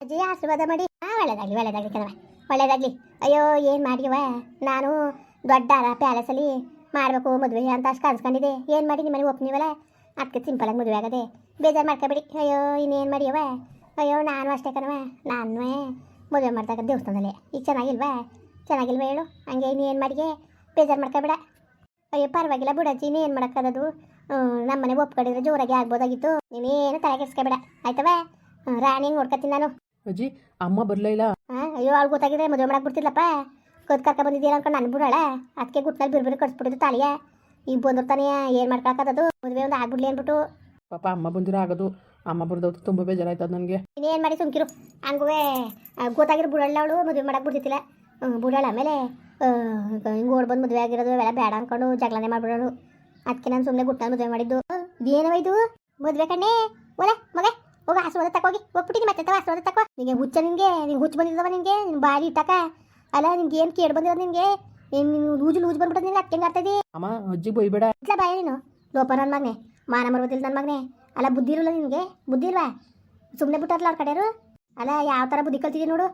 ಅಜ್ಜಿ ಆಶೀರ್ವಾದ ಮಾಡಿ. ಒಳ್ಳೇದಾಗ್ಲಿ ಒಳ್ಳೇದಾಗ್ಲಿ ಕಣವ ಅಯ್ಯೋ, ಏನು ಮಾಡಿವ ನಾನು ದೊಡ್ಡ ಪ್ಯಾಲೇಸಲ್ಲಿ ಮಾಡಬೇಕು ಮದುವೆ ಅಂತ ಅಷ್ಟು ಕನ್ಸ್ಕೊಂಡಿದ್ದೆ ಏನು ಮಾಡಿ ನಿಮ್ಮನೆ ಒಪ್ನಿವಲ್ಲ ಅದಕ್ಕೆ ಸಿಂಪಲಾಗಿ ಮದುವೆ ಆಗದೆ ಬೇಜಾರು ಮಾಡ್ಕೊಬೇಡಿ. ಅಯ್ಯೋ, ಇನ್ನೇನು ಮಾಡಿಯವ ಅಯ್ಯೋ, ನಾನು ಅಷ್ಟೇ ಕಣವ ನಾನು ಮದುವೆ ಮಾಡ್ದಾಗ ದೇವಸ್ಥಾನದಲ್ಲಿ. ಈಗ ಚೆನ್ನಾಗಿಲ್ವಾ? ಚೆನ್ನಾಗಿಲ್ವ ಹೇಳು? ಹಂಗೆ ಇನ್ನೇನು ಮಾಡಿಗೆ ಬೇಜಾರು ಮಾಡ್ಕೊಬೇಡ. ಅಯ್ಯೋ, ಪರವಾಗಿಲ್ಲ ಬಿಡಜ್ಜಿ ಏನು ಮಾಡೋಕ್ಕದದು? ನಮ್ಮನೆ ಒಪ್ಕೊಂಡಿದ್ರೆ ಜೋರಾಗಿ ಆಗ್ಬೋದಾಗಿತ್ತು. ನೀನೇನು ತಲೆ ಕೆಡ್ಸ್ಕೊಬೇಡ ಆಯ್ತವ ರಾಣಿ ನೋಡ್ಕೊತೀನಿ ನಾನು. ಅಜ್ಜಿ ಅಮ್ಮ ಬರಲೇ ಇಲ್ಲ. ಅಯ್ಯೋ ಅವ್ಳು ಗೊತ್ತಾಗಿದ್ರೆ ಮದುವೆ ಮಾಡಕ್ ಬಿಡ್ತಿಲ್ಲಪ್ಪ ಕದ್ ಕರ್ಕ ಬಂದಿದ್ದೀರ ಅನ್ಕೊಂಡು ನಾನು ಬಿಡೋಳ. ಅದಕ್ಕೆ ಗುಟ್ನಲ್ಲಿ ಬಿರು ಬಿರು ಕಟ್ಸ್ಬಿಟ್ಟಿದ್ದು ತಾಳಿಯ ಈಗ ಬಂದಿರ್ತಾನೆ ಏನು ಮಾಡ್ಕೊಳಕ್ಕದದು? ಮದುವೆ ಒಂದು ಆಗ್ಬಿಡ್ಲಿ ಅನ್ಬಿಟ್ಟು. ಪಾಪ ಅಮ್ಮ ಬಂದಿರ ಆಗೋದು. ಅಮ್ಮ ಬರ್ದವ್ರು ತುಂಬ ಬೇಜಾರಾಯ್ತದ ನನಗೆ. ಇನ್ನೇನು ಮಾಡಿ ಸುಮ್ಕಿರು. ಹಂಗೂ ಗೊತ್ತಾಗಿರೋ ಬುಡಳ್ಳ ಅವಳು ಮದುವೆ ಮಾಡಕ್ ಬಿಡ್ತಿಲ್ಲ ಬಿಡೋಳ ಆಮೇಲೆ ಹಿಂಗೆ ಓಡ್ ಬಂದು ಮದುವೆ ಆಗಿರೋದು ಎಲ್ಲ ಬೇಡ ಅನ್ಕೊಂಡು ಜಗಳನೆ ಮಾಡ್ಬಿಡೋಳು ಅದಕ್ಕೆ ನಾನು ಸುಮ್ಮನೆ ಗುಟ್ಟ ಮದುವೆ ಮಾಡಿದ್ದು. ಇದೇನವ ಇದು? ಮದುವೆ ಕಣ್ಣೆ? ಓಲೆ ಮಗ. ಹೋಗ ಆಶೀರ್ವಾದ ತಕೋಗಿ ಹೋಗ್ಬಿಟ್ಟಿನಿ ಮತ್ತೆ ತಗೋ ಆಶೀರ್ವಾದ ತಕೋ ನಿಂಗೆ ಹುಚ್ಚ ನಿಂಗೆ ನಿಂಗೆ ಹುಚ್ಚು ಬಂದಿದ್ದವ ನಿನಗೆ ನಿನ್ ಬಾರಿ ಇಟ್ಟಕ. ಅಲ್ಲ ನಿನ್ಗೆ ಏನು ಕೇಳಿ ಬಂದಿರೋದು ನಿನಗೆ ನೀನು ಲೂಜು ಲೂಜು ಬಂದ್ಬಿಟ್ಟದ ನಿನಗೆ ಅದಕ್ಕೆ ಹೆಂಗೆ ಆಗ್ತದೆ ಅಮ್ಮ ಅಜ್ಜಿ ಬೈಬೇಡ. ಇಟ್ಲ ಬಾಯ ನೀನು. ಲೋಪ ನನ್ನ ಮಗನೆ ಮಾನ ಮರ್ಬೋದಿಲ್ಲ ನನ್ನ ಮಗನೆ. ಅಲ್ಲ ಬುದ್ಧಿ ಇರಲ್ಲ ನಿನಗೆ? ಬುದ್ಧಿ ಇಲ್ವಾ? ಸುಮ್ಮನೆ ಬಿಟ್ಟಾರಲ್ಲ ಅವ್ರ ಕಡೆಯರು ಅಲ್ಲ ಯಾವ ಥರ ಬುದ್ಧಿ ಕಲ್ತಿದ್ದೀನಿ ನೋಡು.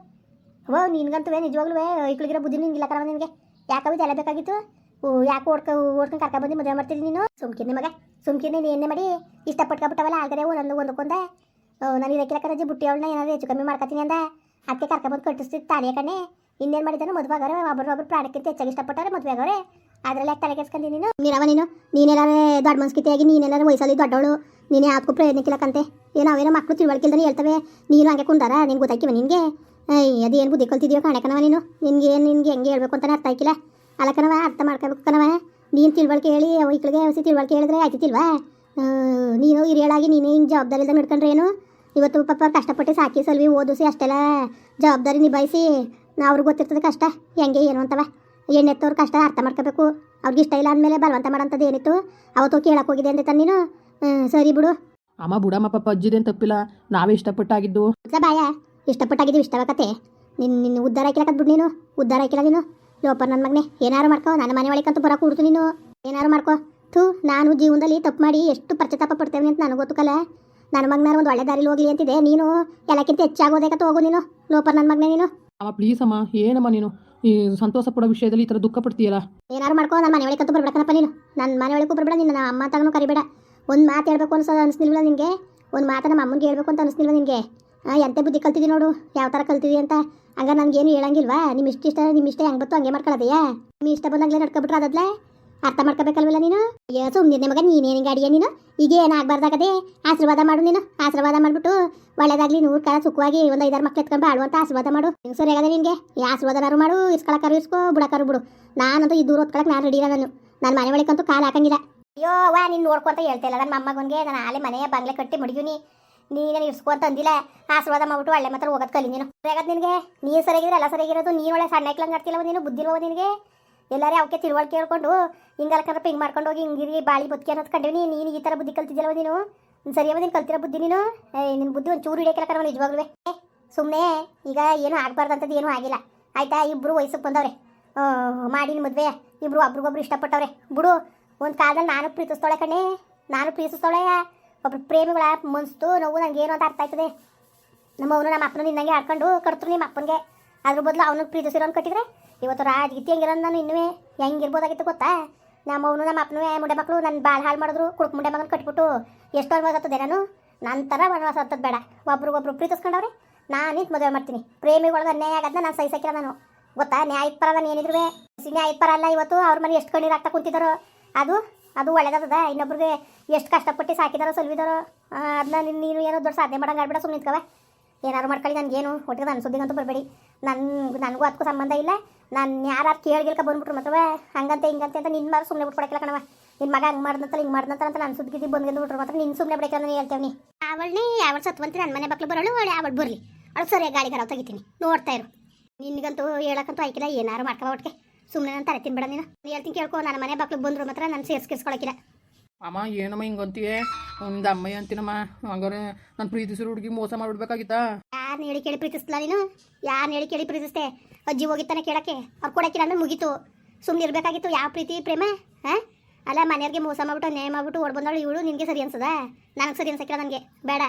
ಓ ನಿನ್ಗಂತೂ ನಿಜವಾಗ್ಲೂ ಐಕ್ಳಿಗಿರೋ ಬುದ್ಧಿ ನಿನ್ಗಿಲ್ಲ ಕಣ ನಿನಗೆ. ಯಾಕವಿ ಎಲ್ಲ ಬೇಕಾಗಿತ್ತು. ಓ, ಯಾಕೆ ಓಡ್ಕ ಓಡ್ಕೊಂಡು ಕರ್ಕೊಂಡು ಬಂದು ಮದುವೆ ಮಾಡ್ತೀನಿ ನೀನು? ಸುಮ್ಕಿನ ಮಗ. ಸುಮ್ಕಿನ ನೀನು ಏನೇ ಮಾಡಿ. ಇಷ್ಟಪಟ್ಕೊಬಿಟ್ಟವಲ್ಲ ಆಲ್ಗಡೆ ಒಂದೊಂದು ಒಂದಕ್ಕೊಂದೆ. ನಾನು ಇದಕ್ಕಿಲ್ಲ ರಜೆ ಬುಟ್ಟಿ ಅವಳನ್ನ ಏನಾದ್ರು ಹೆಚ್ಚು ಕಮ್ಮಿ ಮಾಡ್ಕೊತೀನಿ ಅಂದ. ಅದಕ್ಕೆ ಕರ್ಕೊಂಬಂದು ಕಟ್ಟಿಸ್ತಿದ್ದು ತಾಳಿಯ ಕಣ್ಣೆ ಇನ್ನೇನು ಮಾಡಿದ್ದಾನೆ ಮದುವೆ ಆಗೋರೆ ಒಬ್ಬರೊಬ್ಬರು ಪ್ರಾಣಕ್ಕಿಂತ ಹೆಚ್ಚಾಗಿ ಇಷ್ಟಪಟ್ಟವ್ರೆ, ಮದುವೆ ಆಗೋರೆ ಅದ್ರಲ್ಲಿ ಯಾಕೆ ತಲೆ ಕೆಸ್ಕೊಂಡಿ ನೀನು? ನೀರವ ನೀನು? ನೀನೇನಾದ್ರೆ ದೊಡ್ಡ ಮನ್ಸ್ಕಿತಿಯಾಗಿ ನೀನೇನಾದ್ರೆ ವಯಸ್ಸಲ್ಲಿ ದೊಡ್ಡವಳು, ನೀನೇ ಯಾವ್ದಕ್ಕೂ ಪ್ರಯತ್ನಕ್ಕಿಲ್ಲಕ್ಕಂತೆ ಏನು ಅವೇನೋ ಮಕ್ಕಳು ತಿಳುವಳಿಕೆಲ್ದಾನೆ ಹೇಳ್ತವೆ, ನೀನು ಹಂಗೆ ಕುಂದಾರ ನಿನ್ಗೆ? ಗೊತ್ತಾಕಿವ ನಿನಗೆ ಅದೇನು ಬುದ್ಧಿ ಕಲ್ತಿದ್ಯೋ ಕಾಣಕನವ ನೀನು? ನಿನ್ಗೆ ಏನು, ನಿನ್ಗೆ ಹೆಂಗೆ ಹೇಳ್ಬೇಕು ಅಂತಲೇ ಅರ್ಥ ಆಯ್ಕಿಲ್ಲ. ಅಲ್ಲ ಕಣವ, ಅರ್ಥ ಮಾಡ್ಕೋಬೇಕು ಕಣವ. ನೀನು ತಿಳುವಳಿಕೆ ಹೇಳಿ ಅವೈಕ್ಳಿಗೆ ಹೊಸ ತಿಳುವಳಿಕೆ ಹೇಳಿದ್ರೆ ಆಯ್ತಿಲ್ವಾ ನೀನು ಹಿರಿಯಳಾಗಿ, ನೀನು ಹಿಂಗೆ ಜವಾಬ್ದಾರಿ ಇಲ್ದಂಗೆ ನಡ್ಕೊಂಡ್ರೆ ಏನು? ಇವತ್ತು ಪಾಪ ಕಷ್ಟಪಟ್ಟು ಸಾಕಿ ಸಲ್ವಿ ಓದಿಸಿ ಅಷ್ಟೆಲ್ಲ ಜವಾಬ್ದಾರಿ ನಿಭಾಯಿಸಿ ನಾ ಅವ್ರಿಗೆ ಗೊತ್ತಿರ್ತದೆ ಕಷ್ಟ ಹೆಂಗೆ ಏನು ಅಂತವ. ಎಣ್ಣೆತ್ತವ್ರ ಕಷ್ಟ ಅರ್ಥ ಮಾಡ್ಕೋಬೇಕು. ಅವ್ರಿಗೆ ಇಷ್ಟ ಇಲ್ಲ ಅಂದಮೇಲೆ ಬಲವಂತ ಮಾಡೋಂಥದ್ದು ಏನಿತ್ತು? ಅವತ್ತು ಕೇಳಕ್ಕೆ ಹೋಗಿದೆ ಅಂದೆ ತಾನು ನೀನು. ಸರಿ ಬಿಡು. ಅಮ್ಮ ಬುಡಮ್ಮ ಪಾಪ ಅಜ್ಜಿದೇನು ತಪ್ಪಿಲ್ಲ. ನಾವೇ ಇಷ್ಟಪಟ್ಟಾಗಿದ್ದು. ಬಾಯ ಇಷ್ಟಪಟ್ಟಾಗಿದ್ದು ಇಷ್ಟವ ಕತೆ. ನಿನ್ನ ನಿನ್ನ ಉದ್ದಾರ ಹಾಕಿಲ್ಲ ಬಿಡು ನೀನು. ಉದ್ದಾರ ಹಾಕಿಲ್ಲ ನೀನು. ಲೋಪ ನನ್ನ ಮಗನೇ ಏನಾರು ಮಾಡ್ಕೋ. ನನ್ನ ಮನೆ ಒಳಗಂತೂ ಬರೋ ಕೂಡ್ತು ನೀನು. ಏನಾರು ಮಾಡ್ಕೋ. ಥೂ ನಾನು ಜೀವನದಲ್ಲಿ ತಪ್ಪು ಮಾಡಿ ಎಷ್ಟು ಪಶ್ಚಾತ್ತಾಪ ಪಡ್ತೇವೆ ಅಂತ ನನಗೆ ಗೊತ್ತುಕಲ್ಲ ನನ್ನ ಮಗ್ನಾರ ಒಂದು ಒಳ್ಳೆ ದಾರಿಲಿ ಹೋಗ್ಲಿ ಅಂತಿದೆ. ನೀನು ಎಲ್ಲಕ್ಕಿಂತ ಹೆಚ್ಚಾಗೋದೇಕತ್ತ ಹೋಗು ನೀನು. ಲೋಪರ್ ನನ್ನ ಮಗನೇ ನೀನು. ಅಮ್ಮ ಪ್ಲೀಸ್ ಅಮ್ಮ ಏನಮ್ಮ ನೀನು? ಈ ಸಂತೋಷ ಪಡೋ ವಿಷಯದಲ್ಲಿ ಈ ಥರ ದುಃಖ ಪಡ್ತೀಯಲ್ಲ? ಏನಾರು ಮಾಡ್ಕೋ ನನ್ನ ಮನೆ ಒಳಗಂತೂ ಬರ್ಬೇಕನಪ್ಪ ನೀನು. ನನ್ನ ಮನೆ ಒಳಗೂ ಬರಬೇಡ ನಿನ್ನ ಅಮ್ಮ ತಗನು ಕರಿಬೇಡ. ಒಂದು ಮಾತು ಹೇಳ್ಬೇಕು ಅನ್ಸೋ ಅನಿಸ್ನಿಲ್ವಲ್ಲ ನಿನಗೆ? ಒಂದು ಮಾತು ನಮ್ಮ ಅಮ್ಮನಿಗೆ ಹೇಳ್ಬೇಕು ಅಂತ ಅನಿಸ್ನಿಲ್ವ ನಿನಗೆ? ಎಂತೆ ಬುದ್ಧಿ ಕಲ್ತಿದ್ದಿ ನೋಡು. ಯಾವ ಥರ ಕಲ್ತಿದ್ದಿ ಅಂತ. ಹಂಗ ನನಗೇನು ಹೇಳಂಗಿಲ್ವಾ? ನಿಮ್ಮ ಇಷ್ಟ ಇಷ್ಟ ನಿಮ್ಮ ಇಷ್ಟ ಹೆಂಗೆ ಬತ್ತು ಹಂಗೆ ಮಾಡ್ಕೊಳ್ಳೋದೆಯಾ ನಿಮ್ಮ ಇಷ್ಟ ಬಂದಂಗ್ಲೇ ನಡ್ಕೊಬಿಟ್ರೆ ಅದದ್ಲೆ? ಅರ್ಥ ಮಾಡ್ಕೋಬೇಕಲ್ವಲ್ಲ ನೀನು? ಅಯ್ಯೋ ಸುಮ್ಮನೆ ಮಗ, ನೀನೇನು ಗಾಡಿಯ ನೀನು? ಈಗ ಏನಾಗಬಾರ್ದಾಗದೆ ಆಶೀರ್ವಾದ ಮಾಡು ನೀನು, ಆಶೀರ್ವಾದ ಮಾಡಿಬಿಟ್ಟು ಒಳ್ಳೇದಾಗ್ಲಿ, ನೂರು ಕಾಲ ಸುಖವಾಗಿ ಒಂದು ಐದಾರು ಮಕ್ಳು ಎತ್ಕೊಂಡು ಬಾಳು ಅಂತ ಆಶೀರ್ವಾದ ಮಾಡು. ನಿನ್ ಸರಿ ಆಗದೆ ನಿನಗೆ? ಈ ಆಶೀರ್ವಾದನಾರು ಮಾಡು, ಇಸ್ಕೊಳಕ್ಕಾರು ಇಸ್ಕೋ, ಬಿಡಕ್ಕಾರು ಬಿಡು. ನಾನಂತೂ ಈ ದೂರ ಹೊತ್ಕೊಳಕ್ಕೆ ನಾನು ರೆಡಿ ನಾನು. ನಾನು ಮನೆ ಒಳಗಂತೂ ಕಾಲು ಹಾಕಂಗಿಲ್ಲ. ಅಯ್ಯೋ, ವಾ, ನೀನು ನೋಡ್ಕೊಂತ ಹೇಳ್ತಾ ಇಲ್ಲ. ನನ್ನ ಮೊಮ್ಮಗನಿಗೆ ನಾನು ಆಲೆ ಮನೆಯ ಬಂಗ್ಲೆ ಕಟ್ಟಿ ಮಡಗಿವ್ನಿ ನೀನೇನು ಇಸ್ಕೋ ಅಂತ ಅಂದಿಲ್ಲ. ಆಶೀರ್ವಾದ ಮಾಡ್ಬಿಟ್ಟು ಒಳ್ಳೆ ಮಾತ್ರ ಹೋಗೋದು ಕಲಿ ನೀನು. ಸರಿಯಾಗತ್ತೆ ನಿನಗೆ? ನೀನು ಸರಿಯಾಗಿದ್ರೆ ಎಲ್ಲ ಸರಿಯಾಗಿರೋದು ನೀನು ಒಳ್ಳೆ ಸಣ್ಣ ಐಕ್ಲಂಗೆ ಆಡ್ತಿಲ್ಲವ ನೀನು ಬುದ್ಧಿಲ್ವ ನಿನಗೆ? ಎಲ್ಲಾರೇ ಅವಕ್ಕೆ ತಿಳುವಳಿಕೆ ಹೇಳ್ಕೊಂಡು ಹಿಂಗಲ್ಕಂದ್ರಪ್ಪ ಹಿಂಗೆ ಮಾಡ್ಕೊಂಡು ಹೋಗಿ, ಹಿಂಗಿರಿ ಬಾಳಿ ಬದುಕಿ ಅನ್ನೋದು ಕಂಡಿವಿ ನೀನು ಈ ಥರ ಬುದ್ಧಿ ಕಲ್ತಿದ್ಯಲ್ವ ನೀನು? ಸರಿಯಾದ ನೀನು ಕಲ್ತಿರೋ ಬುದ್ಧಿ ನೀನು? ನಿನ್ನ ಬುದ್ಧಿ ಒಂದು ಚೂರು ಹಿಡಿಯೋಕೆ ಕಣವ ನಿಜವಾಗ್ಲೂ ಸುಮ್ಮನೆ ಈಗ ಏನು ಆಗಬಾರ್ದಂಥದ್ದು ಏನೂ ಆಗಿಲ್ಲ. ಆಯ್ತಾ ಇಬ್ಬರು ವಯಸ್ಸಿಗೆ ಬಂದವ್ರೆ. ಮಾಡಿನ ಮದುವೆ ಇಬ್ಬರು ಒಬ್ರಿಗೊಬ್ರು ಇಷ್ಟಪಟ್ಟವ್ರೆ. ಬಿಡು, ಒಂದು ಕಾಲದಲ್ಲಿ ನಾನು ಪ್ರೀತಿಸ್ತಾಳೆ ಕಣೆ. ನಾನು ಪ್ರೀತಿಸ್ತಾಳೆ. ಒಬ್ರು ಪ್ರೇಮಿಗಳ ಮನ್ಸ್ತು ನೋವು ನನಗೆ ಏನು ಅಂತ ಅರ್ಥ ಆಯ್ತದೆ. ನಮ್ಮ ಅವನು ನಮ್ಮ ಅಪ್ಪನ ನಿನ್ನಂಗೆ ಆಡ್ಕೊಂಡು ಕರ್ತರು ನಿಮ್ಮ ಅಪ್ಪನಿಗೆ. ಅದ್ರ ಬದಲು ಅವನಿಗೆ ಪ್ರೀತಿಸಿರೋನ್ ಕಟ್ಟಿದ್ರೆ? ಇವತ್ತು ರಾಜಗೀತಿ ಹೆಂಗಿರೋದು ನಾನು ಇನ್ನೂ ಹೆಂಗಿರ್ಬೋದಾಗಿತ್ತು ಗೊತ್ತಾ? ನಮ್ಮ ಅವನು, ನಮ್ಮ ಅಪ್ಪನೂ ಮುಂಡೆ ಮಕ್ಕಳು ನನ್ನ ಬಾಳ ಹಾಳು ಮಾಡಿದ್ರು, ಕುಡುಕ್ ಮುಂಡೆ ಮಗನ ಕಟ್ಬಿಟ್ಟು ಎಷ್ಟು ವನವಾಸ ನಾನು? ನನ್ನ ಥರ ವನವಾಸ ಹತ್ತದ ಬೇಡ. ಒಬ್ರಿಗೊಬ್ರು ಪ್ರೀತಿಸ್ಕೊಂಡವ್ರೆ, ನಾನು ನಿಂತು ಮದುವೆ ಮಾಡ್ತೀನಿ. ಪ್ರೇಮಿಗಳಿಗೆ ಅನ್ಯಾಯ ಆಗದ ನಾನು ಸಹಿಸಕ್ಕಿಲ್ಲ ನಾನು. ಗೊತ್ತಾ? ನ್ಯಾಯ ಪರ ನಾನು ಏನಿದ್ರು ನ್ಯಾಯದ ಪರ ಅಲ್ಲ, ಇವತ್ತು ಅವ್ರ ಮನೆ ಎಷ್ಟು ಕಣ್ಣೀರು ಆಗ್ತಾ ಕುಂತಿದ್ದಾರೋ ಅದು ಅದು ಒಳ್ಳೇದದ ಇನ್ನೊಬ್ರಿಗೆ ಎಷ್ಟು ಕಷ್ಟಪಟ್ಟು ಸಾಕಿದಾರೋ, ಸಲ್ವಿದಾರೋ ಅದನ್ನ ನೀನು ಏನೋ ದೊಡ್ಡ ಸಾಧನೆ ಮಾಡೋಂಗಾಡ್ಬೇಡ ಸುಮ್ಮನೆ ನಿಂತ್ಕವ ಏನಾರು ಮಾಡ್ಕೊಳ್ಳಿ ನನಗೇನು ಒಟ್ಟಿಗೆ ನನ್ನ ಸುದ್ದಿಗಂತೂ ಬರಬೇಡಿ. ನನ್ನ ನನಗೂ ಅದಕ್ಕೂ ಸಂಬಂಧ ಇಲ್ಲ. ನಾನು ಯಾರು ಕೇಳ್ಗಿಲ್ಕ ಬಂದ್ಬಿಟ್ರು ಮಾತ್ರ ಹಂಗಂತೆ ಹಿಂಗಂತೆ ಅಂತ ನಿನ್ನ ಮಾರು ಸುಮ್ಮನೆ ಬಿಟ್ಕೊಡಕ್ಕಿಲ್ಲ ಕಣವ ನಿನ್ನ ಮಗ ಹಂಗೆ ಮಾಡ್ದಂತ ಹಿಂಗೆ ಮಾಡ್ದಂತ ಅಂತ ನಾನು ಸುದ್ದಿಗೆ ಬಂದು ಬಿಟ್ರು ಮಾತ್ರ ನಿನ್ನ ಸುಮ್ಮನೆ ಬಿಡಕ್ಕೆ ನಾನು ಹೇಳ್ತೇವೆ ಅವಳನ್ನೇ ಅವಳು ಸತ್ವಂತ ನನ್ನ ಮನೆ ಬಕ್ಲು ಬರೋಳು ಅವಳು ಅವಳು ಬರಲಿ. ಅವಳು ಸರಿ ಗಾಡಿ ಗರಾವ್ ತೆಗಿತೀನಿ. ನೋಡ್ತಾ ಇರು. ನಿನ್ಗಂತೂ ಹೇಳಕ್ಕಂತೂ ಆಯ್ಕಿಲ್ಲ ಏನಾರು ಮಾಡ್ಕೋ ಒಟ್ಟಿಗೆ ಸುಮ್ಮನೆ ನಾನು ತಲೆ ತಿನ್ಬೇಡ ನೀನು. ಹೇಳ್ತೀನಿ ಕೇಳ್ಕೊ ನನ್ನ ಮನೆ ಮಕ್ಳಿಗೆ ಬಂದ್ರು ಮಾತ್ರ ನಾನು ಸೇರ್ಸ್ಕಿರ್ಸ್ಕೊಳಕಿಲ್ಲ. ಅಮ್ಮ ಏನಮ್ಮ ಹಿಂಗಂತೀಯೇ? ಅಮ್ಮಯ್ಯ ಅಂತೀನಮ್ಮ ಮೋಸ ಹೇಳಿ ಕೇಳಿ ನೀನು? ಹೇಳಿ ಕೇಳಿ ಪ್ರೀತಿಸ್ತೆ ಅಜ್ಜಿ ಹೋಗಿತ್ತಾನೆ ಕೇಳಕ್ಕೆ? ಅವ್ರು ಕೊಡಕ್ಕಿಲ್ಲ ಅಂದ್ರೆ ಮುಗೀತು. ಸುಮ್ಮನೆ ಇರ್ಬೇಕಾಗಿತ್ತು. ಯಾವ ಪ್ರೀತಿ, ಪ್ರೇಮ? ಹ? ಅಲ್ಲ, ಮನೆಯವ್ರಿಗೆ ಮೋಸ ಮಾಡ್ಬಿಟ್ಟು ನೇಮ್ ಮಾಡ್ಬಿಟ್ಟು ಓಡ್ ಬಂದವಳು ಇವಳು, ನಿನಗೆ ಸರಿ ಅನ್ಸದ? ನನಗೆ ಸರಿ ಅನ್ಸಕ್ಕಿಲ್ಲ ನನಗೆ. ಬೇಡ.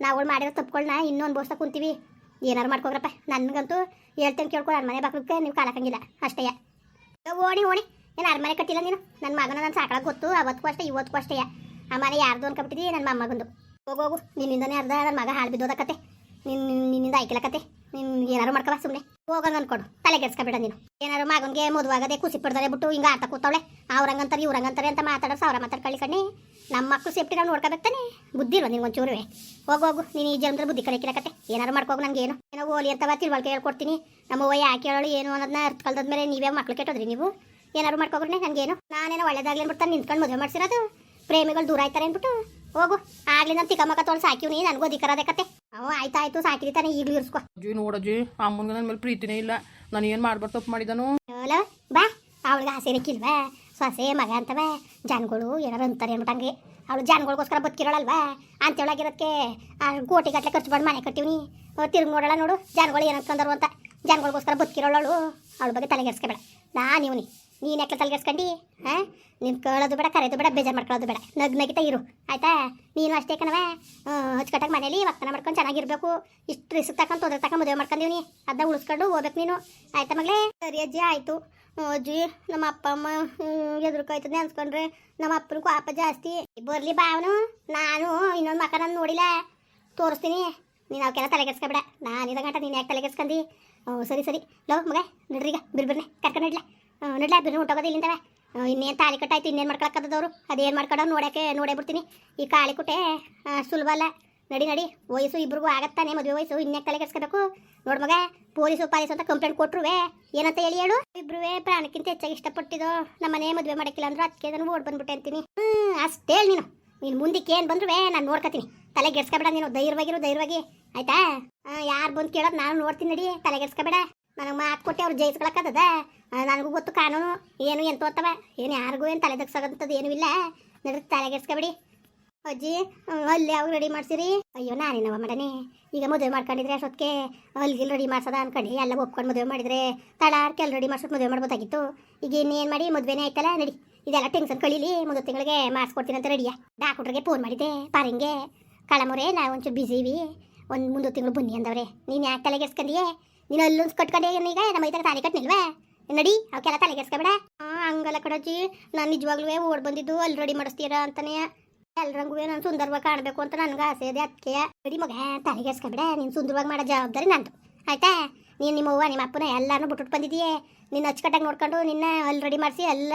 ನಾವು ಮಾಡಿರೋ ತಪ್ಪುಗಳನ್ನ ಇನ್ನೂ ಅನ್ಭವಿಸ್ತಾ ಕುಂತೀವಿ. ಏನಾರು ಮಾಡ್ಕೋಗ್ರಪ್ಪ. ನನಗಂತೂ ಹೇಳ್ತೇನೆ ಕೇಳ್ಕೊ ನನ್ನ ಮನೆ ಬಾಕ್ಲಕ್ಕೆ ನೀವು ಕಾಲಕ್ಕಂಗಿಲ್ಲ ಅಷ್ಟೇ. ಓಣಿ ಓಣಿ. ಏನು ಅರಮನೆ ಕಟ್ಟಿಲ್ಲ ನೀನು? ನನ್ನ ಮಗನ ನಾನು ಸಾಕಳಕ್ಕೆ ಗೊತ್ತು. ಅವತ್ತಿಗೂ ಅಷ್ಟೇ ಇವತ್ತಿಗೂ ಅಷ್ಟೇ. ಆ ಮನೆ ಯಾರ್ದು ಅನ್ಕೊಬಿಟ್ಟಿದ್ದೀವಿ ನನ್ನ ಮೊಮ್ಮಗಂದು. ಹೋಗು ಹೋಗು. ನಿನ್ನಿಂದನೇ ಅರ್ಧ ನನ್ನ ಮಗ ಹಾಳು ಬಿದ್ದೋದಕತ್ತೆ ನಿನ್ನ ನಿನ್ನಿಂದ ಐಕ್ಲಕತೆ ನೀನು ಏನಾರು ಮಾಡ್ಕವ ಸುಮ್ಮನೆ ಹೋಗಂಗ ಅನ್ಕೊಡು. ತಲೆ ಕೆಡ್ಸ್ಕೊಬೇಡ ನೀನು. ಏನಾರು ಮಗನಿಗೆ ಮದುವಾಗದೆ ಖುಷಿ ಪಡ್ದಾರೆ ಬಿಟ್ಟು ಹಿಂಗೆ ಆಟ ಕೂತವಳೆ. ಅವ್ರಂಗಂತಾರೆ ಇವ್ರಂಗಂತಾರೆ ಅಂತ ಮಾತಾಡೋ ಸಾವಿರ ಮಾತಾಡ್ಕೊಳ್ಳಿ ಕಣ್ಣಿ. ನಮ್ಮ ಮಕ್ಕಳು ಸೇಫ್ಟಿ ನಾವು ನೋಡ್ಕೋಬೇಕಾನೆ ಬುದ್ಧಿ ಇಲ್ವ ನಿಂಗೆ ಒಂಚೂರುವೆ ಹೋಗು ಹೋಗು. ನೀನು ಈ ಜನರ ಬುದ್ಧಿ ಕಲಿಕಿಲಕತ್ತೆ ಏನಾರು ಮಾಡ್ಕೋಗು ನನಗೆ ಏನು ಏನೋ ಓಲಿ ಅಂತ ತಿಳುವಳಿಕೆ ಹೇಳ್ಕೊಡ್ತೀನಿ. ನಮ್ಮ ಅವ್ವ ಯಾಕೆ ಹೇಳೋಳು ಏನು ಅನ್ನೋದನ್ನ ಅರ್ಥ ಕಲ್ದದ್ಮೇಲೆ ನೀವೇ ಮಕ್ಳು ಕೆಟ್ಟೋದ್ರಿ ನೀವು. ಏನಾರು ಮಾಡ್ಕೊಗ್ರೆ ನನಗೇನು ನಾನೇನೋ ಒಳ್ಳೇದಾಗ್ಲಿ ಬಿಡ್ತಾನೆ ನಿಂತ್ಕೊಂಡು ಮದುವೆ ಮಾಡ್ಸಿರೋದು. ಪ್ರೇಮಿಗಳು ದೂರ ಆಯ್ತಾರೆ ಅಂದ್ಬಿಟ್ಟು ಹೋಗು. ಆಗ್ಲಿ ನಾನು ತಿಕ್ಕಮ್ಮಕ್ಕ ತೋಳು ಸಾಕಿವ್ ನೀ ನನಗೂ ಅಧಿಕಾರ ಕತೆ ಅವ ಆಯ್ತಾಯ್ತು ಸಾಕಿರಿ ತಾನೆ ಈಗಲೂ ಇರ್ಸ್ಕೊ. ಅಜ್ಜಿ ನೋಡಜ್ಜಿ ಅಮ್ಮನಿಗೆ ನನ್ನ ಮೇಲೆ ಪ್ರೀತಿನೇ ಇಲ್ಲ. ನಾನು ಏನು ಮಾಡ್ಬಾರ್ದು ತಪ್ಪು ಮಾಡಿದನು? ಅಲ್ಲ ಬಾ. ಅವಳಿಗೆ ಆಸೆ ಇರಕ್ಕಿಲ್ವಾ ಸೊಸೆ ಮಗ ಅಂತವ ಜನಗಳು ಏನಾರು ಅಂತಾರೆ ಅಂದ್ಬಿಟ್ಟಂಗೆ ಅವಳು ಜನಗಳಿಗೋಸ್ಕರ ಬದುಕಿರೋಳಲ್ವಾ? ಅಂತೇಳಾಗಿರೋದಕ್ಕೆ ಕೋಟಿ ಗಟ್ಟಲೆ ಖರ್ಚು ಮಾಡಿ ಮನೆ ಕಟ್ಟಿವ್ನಿ. ತಿರುಗಿ ನೋಡೋಣ ನೋಡು ಜನಗಳು ಏನ ಅನ್ಕೊಂಡರು ಅಂತ. ಜನಗಳಿಗೋಸ್ಕರ ಬದುಕಿರೋಳು ಅವಳ ಬಗ್ಗೆ ತಲೆಗೆಡ್ಸ್ಕೊಬೇಡ ನಾನು ಇವನಿ. ನೀನು ಯಾಕೆ ತಲೆಗೆಡ್ಸ್ಕೊಂಡಿ ಹಾಂ ನೀನು ಕೇಳೋದು ಬೇಡ, ಕರೆಯೋದು ಬೇಡ, ಬೇಜಾರು ಮಾಡ್ಕೊಳ್ಳೋದು ಬೇಡ. ನಗ್ ನಗಿತಾ ಇರು, ಆಯ್ತಾ? ನೀನು ಅಷ್ಟೇ ಕಣವ ಅಚ್ಚುಕಟ್ಟಾಗಿ ಮನೇಲಿ ಒಕ್ಕನ ಮಾಡ್ಕೊಂಡು ಚೆನ್ನಾಗಿರ್ಬೇಕು. ಇಷ್ಟು ರಿಸ್ಕ್ ತಗೊಂಡು ತೊಂದರೆ ತಗೊಂಡು ಮದುವೆ ನೀ ಅದನ್ನ ಉಳಿಸ್ಕೊಂಡು ಹೋಗ್ಬೇಕು ನೀನು. ಆಯ್ತಾ ಮಗಳೇ? ಸರಿ ಅಜ್ಜಿ, ಆಯಿತು. ಅಜ್ಜಿ, ನಮ್ಮ ಅಪ್ಪ ಅಮ್ಮ ಎದುರ್ಕೋಯ್ತದೆ ಅನ್ಸ್ಕೊಂಡ್ರೆ ನಮ್ಮ ಅಪ್ಪನ ಕೋಪ ಜಾಸ್ತಿ. ಬರಲಿ ಬಾವನು ನಾನು ಇನ್ನೊಂದು ಮಕ್ಕ ನಾನು ನೋಡಿಲ್ಲ. ತೋರಿಸ್ತೀನಿ. ನೀನು ಅವಕ್ಕೆಲ್ಲ ತಲೆಗೆಡ್ಸ್ಕೊಬೇಡ ನಾನು ಇದ್ದ ಗಂಟ ನೀನು ಯಾಕೆ ತಲೆಗೆಡ್ಸ್ಕೊಂಡಿ ಸರಿ ಸರಿ. ಲೋ ಮಗ ನಡ್ರಿ ಈಗ ಬಿರ್ಬಿರ್ನೆ, ಕರ್ಕೊಂಡು ನಡ್ಲೆ. ನಡ್ಲೆ ಬಿರಿ ಹೊಂಟೋಗೋದು ಇಲ್ಲಿಂದವೆ. ಇನ್ನೇನು ತಾಳಿ ಕಟ್ಟಾಯ್ತು, ಇನ್ನೇನು ಮಾಡ್ಕೊಳಕ್ಕದವ್ರು ಅದೇನು ಮಾಡ್ಕೊಡೋ ನೋಡೋಕೆ ನೋಡೇ ಬಿಡ್ತೀನಿ ಈ ಕಾಳಿ ಕುಟೆ ಸುಲಭ ಅಲ್ಲ. ನಡಿ ನಡಿ. ವಯಸ್ಸು ಇಬ್ರಿಗೂ ಆಗತ್ತಾನೆ, ಮದುವೆ ವಯಸ್ಸು. ಇನ್ನೇ ಕಲೆ ಕೆಡ್ಸ್ಕೋಬೇಕು. ನೋಡ್ ಮಗ, ಪೊಲೀಸು ಪಾಲೀಸು ಅಂತ ಕಂಪ್ಲೇಂಟ್ ಕೊಟ್ರುವೆ. ಏನಂತ ಹೇಳಿ ಹೇಳು? ಇಬ್ರುವೆ ಪ್ರಾಣಕ್ಕಿಂತ ಹೆಚ್ಚಾಗಿ ಇಷ್ಟಪಟ್ಟಿದ್ದು ನಮ್ಮ ಮನೆ ಮದುವೆ ಮಾಡೋಕ್ಕಿಲ್ಲ ಅಂದ್ರೆ ಅದಕ್ಕೆ ನಾನು ಓಡ್ ಬಂದ್ಬಿಟ್ಟೆ ಅಂತೀನಿ. ಹ್ಞೂ ಅಷ್ಟೇ ಹೇಳಿ ನೀನು. ನೀನು ಮುಂದಕ್ಕೆ ಏನು ಬಂದ್ರುವೆ, ನಾನು ನೋಡ್ಕೊತೀನಿ. ತಲೆ ಗೆಡ್ಸ್ಕೊಬೇಡ ನೀನು. ಧೈರ್ಯವಾಗಿರು, ಧೈರ್ಯವಾಗಿ. ಆಯ್ತಾ? ಯಾರು ಬಂದು ಕೇಳೋದು ನಾನು ನೋಡ್ತೀನಿ ನಡಿ. ತಲೆ ಗೆಡ್ಸ್ಕೊಬೇಡ ನನಗೆ ಮಾತು ಕೊಟ್ಟು ಅವ್ರು ಜಯಿಸ್ಕೊಳಕ್ಕದ ನನಗೂ ಗೊತ್ತು ಕಾನೂನು. ಏನು ಎಂತ ಓದ್ತವ ಏನು ಯಾರಿಗೂ ಏನು ತಲೆ ದಗ್ಸೋದಂಥದ್ದು ಏನೂ ಇಲ್ಲ. ನಡ್ರಿ ತಲೆಗೆಡ್ಸ್ಕೊಬೇಡಿ ಅಜ್ಜಿ ಅಲ್ಲಿ ಅವ್ರು ರೆಡಿ ಮಾಡ್ಸಿರಿ? ಅಯ್ಯೋ ನಾನೇನವ ಮೇಡನಿ ಈಗ ಮದುವೆ ಮಾಡ್ಕೊಂಡಿದ್ರೆ ಅಷ್ಟೊತ್ತಿಗೆ ಅಲ್ಲಿಗೆ ರೆಡಿ ಮಾಡ್ಸದ ಅನ್ಕೊಂಡು. ಎಲ್ಲ ಒಪ್ಕೊಂಡು ಮದುವೆ ಮಾಡಿದ್ರೆ ತಡಾರ್ಕೆ ಅಲ್ಲಿ ರೆಡಿ ಮಾಡ್ಸೋದು ಮದುವೆ ಮಾಡ್ಬೋದಾಗಿತ್ತು. ಈಗ ಇನ್ನೇನು ಮಾಡಿ ಮದುವೆನೇ ಆಯ್ತಲ್ಲ, ನಡಿ. ಇದೆಲ್ಲ ಟೆನ್ಷನ್ ಕಳೀಲಿ. ಮುಂದೆ ತಿಂಗಳಿಗೆ ಮಾಡಿಸ್ಕೊಡ್ತೀನಿ ಅಂತ ರೆಡಿಯಾ ಡಾಕ್ಟ್ರಿಗೆ ಫೋನ್ ಮಾಡಿದ್ದೆ. ಪಾರಿಂಗೆ ಕಳಮುರೆ ನಾವು ಒಂಚೂರು ಬಿಸಿ ಇವಿ. ಒಂದು ಮುಂದೆ ತಿಂಗಳು ಬನ್ನಿ ಅಂದವ್ರೆ. ನೀನು ಯಾಕೆ ತಲೆಗೆಡ್ಸ್ಕೊಂಡಿಯೇ ನೀನು ಅಲ್ಲೊಂದು ಕಟ್ಕೊಂಡೆ ಈಗ ನಮ್ಮ ಐತಾಗ ತಾಲಿ ಕಟ್ನಿಲ್ವಾ ನಡಿ ಅವಕ್ಕೆಲ್ಲ ತಲೆ ಕೆಡಿಸ್ಕೊಬೇಡ. ಹಾಂ ಹಂಗಲ್ಲ ಕಡಜಿ ನಾನು ನಿಜವಾಗ್ಲೂ ಓಡ್ ಬಂದಿದ್ದು, ಅಲ್ಲಿ ರೆಡಿ ಮಾಡಿಸ್ತೀರ ಅಂತಾನೆ. ಎಲ್ರಂಗೂ ನಾನು ಸುಂದರವಾಗಿ ಕಾಣಬೇಕು ಅಂತ ನನಗೆ ಆಸೆ ಇದೆ ಅದಕ್ಕೆ ನಡಿ ಮಗ, ತಲೆ ಕೆಡ್ಸ್ಕೊಬೇಡ. ನೀನು ಸುಂದರವಾಗಿ ಮಾಡೋ ಜವಾಬ್ದಾರಿ ನಂದು. ಆಯ್ತಾ? ನೀನು ನಿಮ್ಮ ಅವ್ವ, ನಿಮ್ಮ ಅಪ್ಪನ ಎಲ್ಲಾನು ಬಿಟ್ಬಿಟ್ಟು ಬಂದಿದ್ದೀಯೇ. ನಿನ್ನ ಅಚ್ಚುಕಟ್ಟಾಗಿ ನೋಡ್ಕೊಂಡು ನಿನ್ನ ಅಲ್ಲಿ ರೆಡಿ ಮಾಡಿಸಿ ಎಲ್ಲ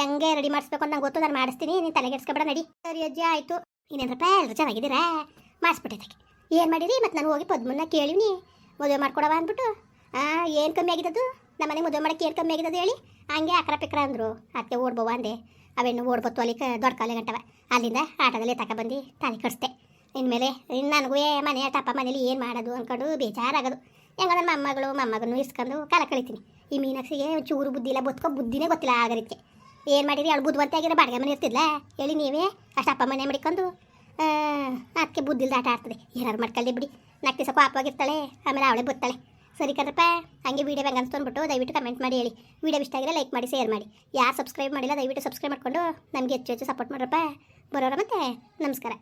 ಹೆಂಗೆ ರೆಡಿ ಮಾಡಿಸ್ಬೇಕು ಅಂತ ನಂಗೆ ಗೊತ್ತು, ನಾನು ಮಾಡಿಸ್ತೀನಿ. ನೀನು ತಲೆಗೆಡ್ಸ್ಕೊಬೇಡ ನಡಿ. ಸರಿ ಅಜ್ಜಿ, ಆಯಿತು. ಇನ್ನೇನಪ್ಪ ಎಲ್ಲರೂ ಚೆನ್ನಾಗಿದ್ದೀರಾ? ಮಾಡಿಸ್ಬಿಟ್ಟಿದ್ದಕ್ಕೆ ಏನು ಮಾಡಿರಿ ಮತ್ತು ನಾನು ಹೋಗಿ ಪದ್ಮನ್ನ ಕೇಳಿವ್ನಿ. ಮದುವೆ ಮಾಡ್ಕೊಡವ ಅಂದ್ಬಿಟ್ಟು ಏನು ಕಮ್ಮಿ ಆಗಿದ್ದದು ಮನೆಗೆ ಮದುವೆ ಮಾಡೋಕ್ಕೆ ಏನು ಕಮ್ಮಿ ಆಗಿದ್ದದು ಹೇಳಿ? ಹಂಗೆ ಅಕ್ರ ಪಿಕ್ರ ಅಂದರು. ಅತ್ತೆ ಓಡ್ಬೋವ ಅಂದೆ. ಅವೇನು ಓಡ್ಬತ್ತು ಅಲ್ಲಿ ದೊಡ್ಡ ಕಾಲೇ ಗಂಟವ ಅಲ್ಲಿಂದ ಆಟೋದಲ್ಲಿ ತಗೊಬಂದು ತಾಲಿ ಕಟ್ಸ್ದೆ. ಇನ್ಮೇಲೆ ಇನ್ನು ನನಗೂ ಮನೆ ತಪ್ಪ ಮನೇಲಿ ಏನು ಮಾಡೋದು ಅಂದ್ಕೊಂಡು ಬೇಜಾರಾಗೋದು. ಹೆಂಗ ನನ್ನ ಮೊಮ್ಮಗಳು, ಮೊಮ್ಮಗನು ಇಸ್ಕೊಂಡು ಕಾಲ ಕಳಿತೀನಿ. ಈ ಮೀನಾಕ್ಷಿಗೆ ಚೂರು ಬುದ್ಧಿ ಇಲ್ಲ ಬದುಕೋ ಬುದ್ಧಿನೇ ಗೊತ್ತಿಲ್ಲ ಆಗರಿಕೆ ಏನು ಮಾಡಿರಿ? ಅವಳು ಬುದ್ಧಿವಂತ ಆಗಿರೋ ಬಾಡಿಗೆ ಮನೆ ಇರ್ತಿದ್ಲ? ಹೇಳಿ ನೀವೇ. ಅಷ್ಟು ಅಪ್ಪ ಮನೆ ಮಡಿಕೊಂಡು ಅದಕ್ಕೆ ಬುದ್ಧಿಲ್ದ ಆಟ ಆಡ್ತದೆ. ಏನಾರು ಮಾಡ್ಕೊಳ್ಳಿ ಬಿಡಿ. ನಾಕಿ ಸ್ವಲ್ಪ ಪಾಪವಾಗಿರ್ತಾಳೆ ಆಮೇಲೆ ಅವಳೇ ಬತ್ತಾಳೆ. ಸರಿ ಕಣ್ರಪ್ಪ ಹಂಗೆ ವೀಡಿಯೋ ಹೆಂಗೆ ಅನ್ಸ್ಕೊಂಡ್ಬಿಟ್ಟು ದಯವಿಟ್ಟು ಕಮೆಂಟ್ ಮಾಡಿ ಹೇಳಿ. ವೀಡಿಯೋ ಇಷ್ಟ ಆಗಿದ್ರೆ ಲೈಕ್ ಮಾಡಿ ಶೇರ್ ಮಾಡಿ. ಯಾರು ಸಬ್ಸ್ಕ್ರೈಬ್ ಮಾಡಿಲ್ಲ, ದಯವಿಟ್ಟು ಸಬ್ಸ್ಕ್ರೈಬ್ ಮಾಡಿಕೊಂಡು ನಮಗೆ ಹೆಚ್ಚು ಹೆಚ್ಚು ಸಪೋರ್ಟ್ ಮಾಡ್ರಪ್ಪ. ಬರೋರ ಮತ್ತೆ, ನಮಸ್ಕಾರ.